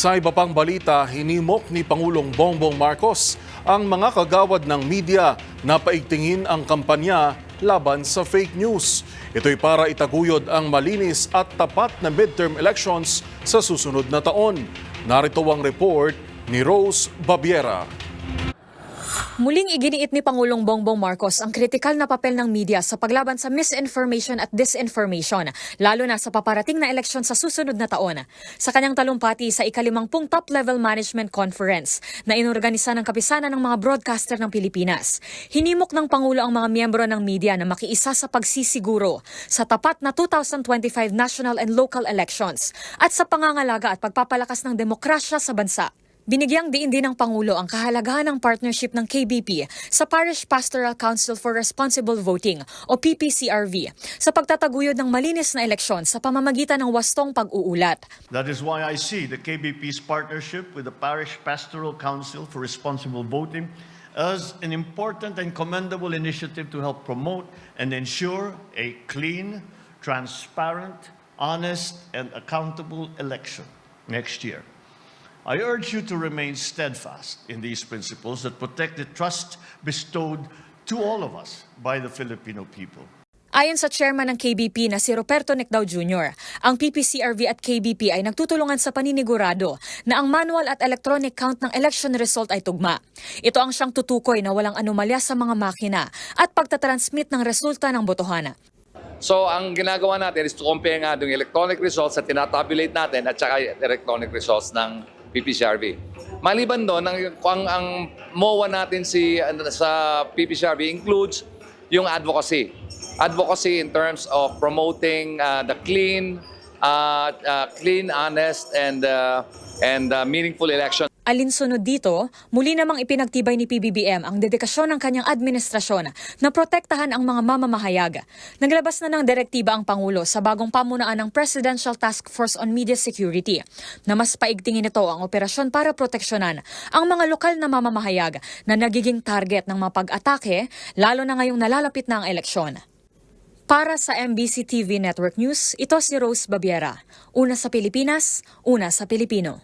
Sa iba pang balita, hinimok ni Pangulong Bongbong Marcos ang mga kagawad ng media na paigtingin ang kampanya laban sa fake news. Ito'y para itaguyod ang malinis at tapat na midterm elections sa susunod na taon. Narito ang report ni Rose Babiera. Muling iginiit ni Pangulong Bongbong Marcos ang kritikal na papel ng media sa paglaban sa misinformation at disinformation, lalo na sa paparating na eleksyon sa susunod na taon. Sa kanyang talumpati sa ikalimampung Top-Level Management Conference na inorganisa ng kapisanan ng mga broadcaster ng Pilipinas, hinimok ng Pangulo ang mga miyembro ng media na makiisa sa pagsisiguro sa tapat na 2025 national and local elections at sa pangangalaga at pagpapalakas ng demokrasya sa bansa. Binigyang diin din ng Pangulo ang kahalagahan ng partnership ng KBP sa Parish Pastoral Council for Responsible Voting o PPCRV sa pagtataguyod ng malinis na eleksyon sa pamamagitan ng wastong pag-uulat. That is why I see the KBP's partnership with the Parish Pastoral Council for Responsible Voting as an important and commendable initiative to help promote and ensure a clean, transparent, honest, and accountable election next year. I urge you to remain steadfast in these principles that protect the trust bestowed to all of us by the Filipino people. Ayon sa chairman ng KBP na si Roberto Necdao Jr., ang PPCRV at KBP ay nagtutulungan sa paninigurado na ang manual at electronic count ng election result ay tugma. Ito ang siyang tutukoy na walang anomalya sa mga makina at pagtatransmit ng resulta ng botohan. So ang ginagawa natin is to compare nga yung electronic results na tinatabulate natin at saka electronic results ng PPCRV. Maliban doon, ang, ang, ang MOA natin si, ano, sa PPCRV includes yung advocacy. Advocacy in terms of promoting uh, the clean, uh, uh, clean, honest, and, uh, and uh, meaningful election. Alinsunod dito, muli namang ipinagtibay ni PBBM ang dedikasyon ng kanyang administrasyon na protektahan ang mga mamamahayag. Naglabas na ng direktiba ang Pangulo sa bagong pamunaan ng Presidential Task Force on Media Security na mas paigtingin ito ang operasyon para proteksyonan ang mga lokal na mamamahayag na nagiging target ng mga pag-atake lalo na ngayong nalalapit na ang eleksyon. Para sa MBC TV Network News, ito si Rose Babiera. Una sa Pilipinas, una sa Pilipino.